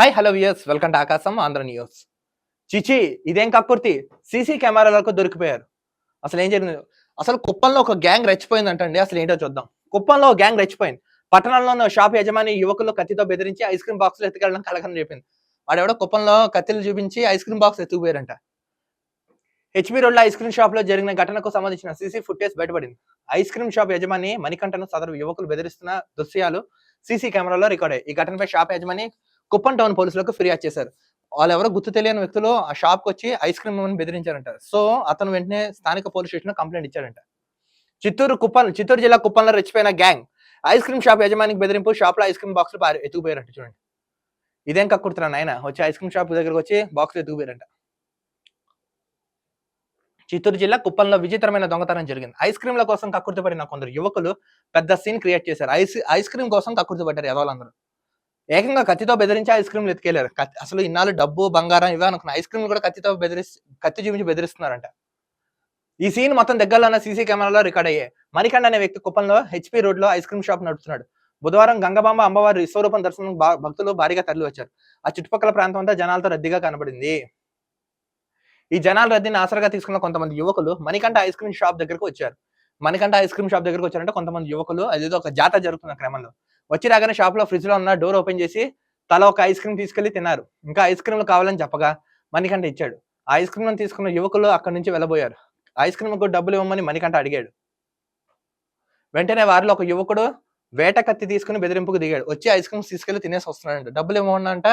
Hi hello viewers welcome to Aakasam Andhra news చిచి ఇదేం కక్కుర్తి? సీసీ కెమెరాలకు దొరికిపోయారు. అసలు ఏం జరిగింది? అసలు కుప్పంలో ఒక గ్యాంగ్ రెచ్చిపోయిందంటండి. అసలు ఏంటో చూద్దాం. కుప్పంలో గ్యాంగ్ రెచ్చిపోయింది. పట్టణంలోని ఉన్న షాప్ యజమాని యువకులు కత్తితో బెదిరించి ఐస్ క్రీమ్ బాక్సులు ఎత్తుకెళ్ళడం కలకని చెప్పింది. వాడెవడో కుప్పంలో కత్తిలు చూపించి ఐస్ క్రీమ్ బాక్స్ ఎత్తుకుపోయారంట. హెచ్పి రోడ్లో ఐస్ క్రీమ్ షాప్లో జరిగిన ఘటనకు సంబంధించిన సీసీ ఫుటేజ్ బయటపడింది. ఐస్ క్రీమ్ షాప్ యజమాని మణికంఠను సదరు యువకులు బెదిరిస్తున్న దృశ్యాలు సీసీ కెమెరాలో రికార్డ్ అయ్యాయి. ఈ ఘటనపై షాప్ యజమాని కుప్పం టౌన్ పోలీసులకు ఫిర్యాదు చేశారు. వాళ్ళు ఎవరో గుర్తు తెలియని వ్యక్తులు ఆ షాప్కి వచ్చి ఐస్ క్రీమ్ బెదిరించారంట. సో అతను వెంటనే స్థానిక పోలీస్ స్టేషన్ కంప్లైంట్ ఇచ్చారంట చిత్తూరు కుప్పం చిత్తూరు జిల్లా కుప్పంలో రెచ్చిపోయిన గ్యాంగ్ ఐస్ క్రీమ్ షాప్ యజమానికి బెదిరింపు షాప్లో ఐస్ క్రీమ్ బాక్స్ ఎత్తుకుపోయారంట చూడండి. ఇదేం కక్కుడుతున్నా ఆయన వచ్చి ఐస్ క్రీమ్ షాప్ దగ్గరకు వచ్చి బాక్స్ ఎత్తుకుపోయారంట. చిత్తూరు జిల్లా కుప్పంలో విచిత్రమైన దొంగతనం జరిగింది. ఐస్ క్రీమ్ల కోసం కక్కుర్తి పడిన కొందరు యువకులు పెద్ద సీన్ క్రియేట్ చేశారు. ఐస్ ఐస్ క్రీమ్ కోసం కక్కుర్తి పడ్డారు ఎదవాళ్ళందరూ ఏకంగా కత్తితో బెదిరించి ఐస్ క్రీమ్లు ఎత్తుకెళ్ళారు. అసలు ఇన్నాళ్ళు డబ్బు బంగారం ఇవే అనుకున్న ఐస్ క్రీమ్ కూడా కత్తితో బెదిరిస్ కత్తి చూపించి బెదిరిస్తున్నారంట. ఈ సీన్ మొత్తం దగ్గరలో ఉన్న సీసీ కెమెరాలో రికార్డ్ అయ్యాయి. మణికండ్ అనే వ్యక్తి కుప్పంలో హెచ్పి రోడ్లో ఐస్ క్రీమ్ షాప్ నడుపుతున్నాడు. బుధవారం గంగబాంబ అమ్మవారి విశ్వరూపం దర్శనం భా- భక్తులు భారీగా తరలి వచ్చారు ఆ చుట్టుపక్కల ప్రాంతం అంతా జనాలతో రద్దీగా కనబడింది. ఈ జనాల రద్దీని ఆసరగా తీసుకున్న కొంతమంది యువకులు మణికంఠ ఐస్ క్రీమ్ షాప్ దగ్గరకు వచ్చారు. మణికంఠ ఐస్ క్రీమ్ షాప్ దగ్గరకు వచ్చారంటే కొంతమంది యువకులు అదేదో ఒక జాతర జరుగుతున్న క్రమంలో. వచ్చి రాగానే షాప్లో లో ఉన్న డోర్ ఓపెన్ చేసి తల ఒక ఐస్ క్రీమ్ తీసుకెళ్ళి తిన్నారు. ఇంకా ఐస్ క్రీమ్లు కావాలని చెప్పగా మణికంఠ ఇచ్చాడు. ఆ ఐస్ క్రీమ్ తీసుకున్న యువకులు అక్కడి నుంచి వెళ్ళబోయారు. ఐస్ క్రీమ్కు డబ్బులు ఇవ్వమని మణికంఠ అడిగాడు. వెంటనే వారిలో ఒక యువకుడు వేట కత్తి తీసుకుని బెదిరింపుకు దిగాడు. వచ్చి ఐస్ క్రీమ్స్ తీసుకెళ్ళి తినేసి వస్తున్నాడంట. డబ్బులు ఇవ్వమంట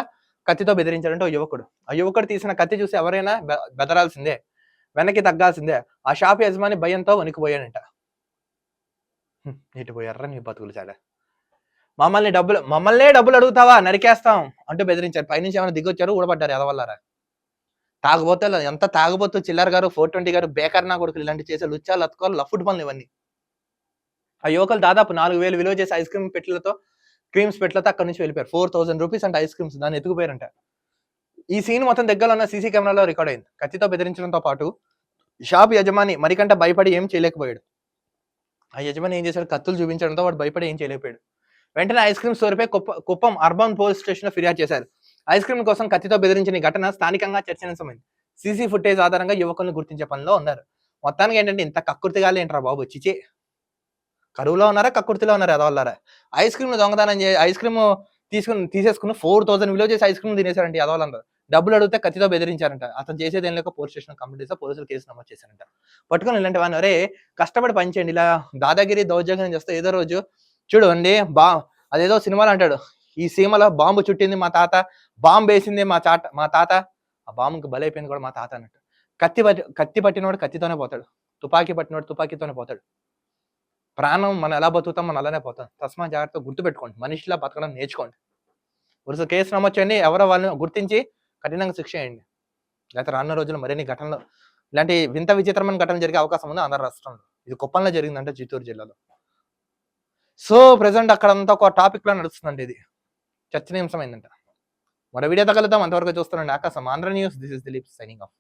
కత్తితో బెదిరించాడంటే ఒక యువకుడు. ఆ యువకుడు తీసిన కత్తి చూసి ఎవరైనా బె- బెదరాల్సిందే వెనక్కి తగ్గాల్సిందే ఆ షాప్ యజమాని భయంతో వణికిపోయాడంట. హ్మ్, ఇటు పోయారా నీ బతుకులు చాలా. మమ్మల్ని డబ్బులు మమ్మల్నే డబ్బులు అడుగుతావా? నరికేస్తాం అంటూ బెదిరించారు. పైనుంచి ఏమైనా దిగొచ్చారు? ఊడబడ్డారు ఎదవల్లారా తాగబోతే ఎంత తాగబోతు చిల్లర గారు ఫోర్ ట్వంటీ గారు బేకర్ నా కొడుకులు ఇలాంటి చేసే లుచ్చాలు అతుకోవాలి లఫుట్ పనులు ఇవన్నీ. ఆ యువకులు దాదాపు నాలుగు వేలు విలువ చేసే ఐస్ క్రీమ్ పెట్లతో క్రీమ్స్ పెట్లతో అక్కడ నుంచి వెళ్ళిపోయారు. ఫోర్ థౌసండ్ రూపీస్ అంటే ఐస్ క్రీమ్స్ దాన్ని ఎత్తుకుపోయారంట. ఈ సీన్ మొత్తం దగ్గరలో ఉన్న సీసీ కెమెరాలో రికార్డ్ అయింది. కత్తితో బెదిరించడంతో పాటు షాప్ యజమాని మరికంట భయపడి ఏం చేయలేకపోయాడు. ఆ యజమాని ఏం చేశాడు? కత్తులు చూపించడంతో వాడు భయపడి ఏం చేయలేకపోయాడు. వెంటనే ఐస్ క్రీమ్ స్టోర్పై కుప్ప కుప్పం అర్బన్ పోలీస్ స్టేషన్లో ఫిర్యాదు చేశారు. ఐస్ క్రీమ్ కోసం కత్తితో బెదిరించిన ఘటన స్థానికంగా చర్చనీయమైంది. సీసీ ఫుటేజ్ ఆధారంగా యువకులను గుర్తించే పనిలో ఉన్నారు. మొత్తానికి ఏంటంటే ఇంత కక్కుర్తిగాలు ఏంట్రా బాబు? చిచి కరువులో ఉన్నారా? కక్కుర్తిలో ఉన్నారా ఎదవల్లారా ఐస్ క్రీమ్ దొంగతనం చే ఐస్ క్రీమ్ తీసుకుని తీసేసుకుని ఫోర్ థౌసండ్ విలువ చేసి ఐస్ క్రీమ్ తినేశారంటే ఎదవాళ్ళందరూ డబ్బులు అడిగితే కత్తితో బెదిరించారంట. అతను చేసేది ఏం లేక పోలీస్ స్టేషన్ కంప్లీట్ చేస్తే పోలీసులు కేసు నమోదు చేశారంట. పట్టుకొని ఇలాంటి వాడిని అరే కష్టపడి పనిచేయండి ఇలా దాదాగిరి దౌర్జన్యం చేస్తే ఏదో రోజు చూడు అండి బా అదేదో సినిమాలో అంటాడు ఈ సీమలో బాంబు చుట్టింది మా తాత బాంబు వేసింది మా తాట మా తాత. ఆ బాంబుకి బలైపోయింది కూడా మా తాత అన్నట్టు. కత్తి పట్టి కత్తి పట్టినోడు కత్తితోనే పోతాడు తుపాకీ పట్టినోడు తుపాకీతోనే పోతాడు. ప్రాణం మనం ఎలా బతుకుతాం మనం అలానే పోతాం. తస్మా జాగ్రత్త గుర్తుపెట్టుకోండి మనిషిలా బతకడం నేర్చుకోండి. వరుస కేసు నమ్మొచ్చండి ఎవరో వాళ్ళని గుర్తించి కఠినంగా శిక్ష చేయండి లేకపోతే రానున్న రోజుల్లో మరిన్ని ఘటనలు ఇలాంటి వింత విచిత్రమైన ఘటన జరిగే అవకాశం ఉంది ఆంధ్ర రాష్ట్రంలో. ఇది కుప్పంలో జరిగిందంటే చిత్తూరు జిల్లాలో. సో ప్రజెంట్ అక్కడంతా ఒక టాపిక్లో నడుస్తుందండి ఇది. చర్చనీయాంశమైందంట మరో వీడియో తగలుతాం అంతవరకు చూస్తున్నాండి Akasham Andhra news. This is Dilip signing off.